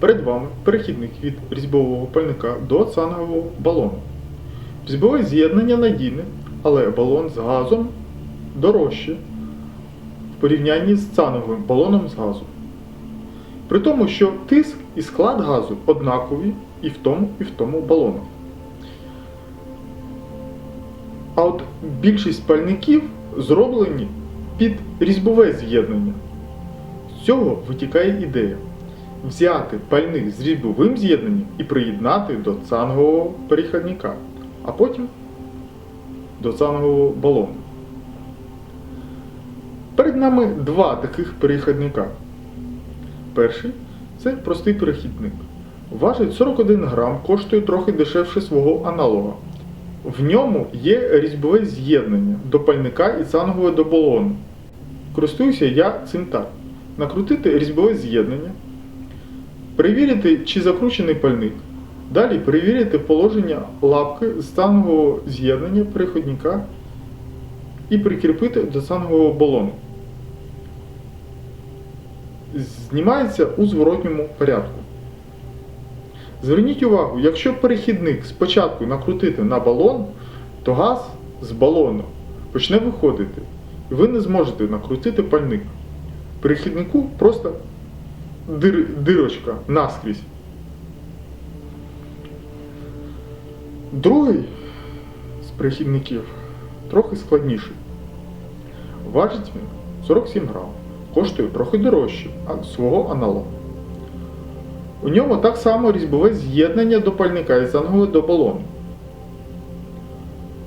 Перед вами перехідник від різьбового пальника до цангового балону. Різьбове з'єднання надійне, але балон з газом дорожче в порівнянні з цановим балоном з газу. При тому, що тиск і склад газу однакові і в тому, і в тому балону. А от більшість пальників зроблені під різьбове з'єднання. З цього витікає ідея взяти пальник з різьбовим з'єднанням і приєднати до цангового перехідника, а потім до цангового балону. Перед нами два таких перехідника. Перший це простий перехідник. Важить 41 грам, коштує трохи дешевше свого аналога. В ньому є різьбове з'єднання до пальника і цангового до балону. Користуюся я цим так. Накрутити різьбове з'єднання, перевірити, чи закручений пальник. Далі перевірити положення лапки з цангового з'єднання переходника і прикріпити до цангового балону. Знімається у зворотньому порядку. Зверніть увагу, якщо перехідник спочатку накрутити на балон, то газ з балону почне виходити, і ви не зможете накрутити пальник. Перехіднику просто дир, дирочка наскрізь. Другий з перехідників трохи складніший. Важить він 47 грам, коштує трохи дорожче свого аналогу. У ньому так само різьбове з'єднання до пальника і цангове до балону.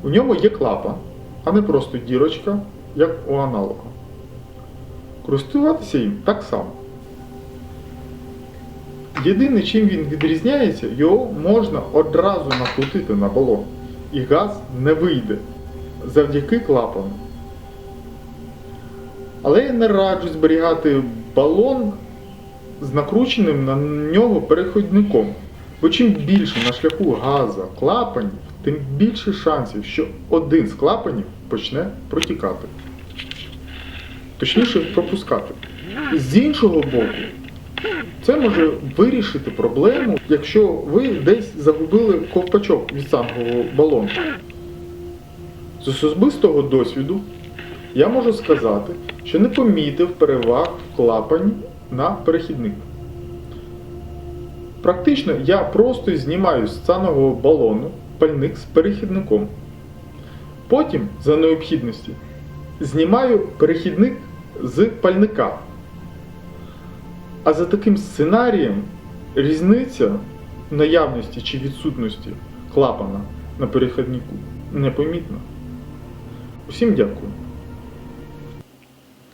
У ньому є клапан, а не просто дірочка, як у аналога. Користуватися їм так само. Єдине, чим він відрізняється, його можна одразу накрутити на балон, і газ не вийде завдяки клапану. Але я не раджу зберігати балон з накрученим на нього переходником. Бо чим більше на шляху газа клапанів, тим більше шансів, що один з клапанів почне протікати. Точніше, пропускати. З іншого боку, це може вирішити проблему, якщо ви десь загубили ковпачок від цангового балону. З особистого досвіду я можу сказати, що не помітив переваг в клапані на перехідник. Практично я просто знімаю з цанового балону пальник з перехідником. Потім, за необхідності, знімаю перехідник з пальника. А за таким сценарієм різниця наявності чи відсутності клапана на перехіднику непомітна. Усім дякую.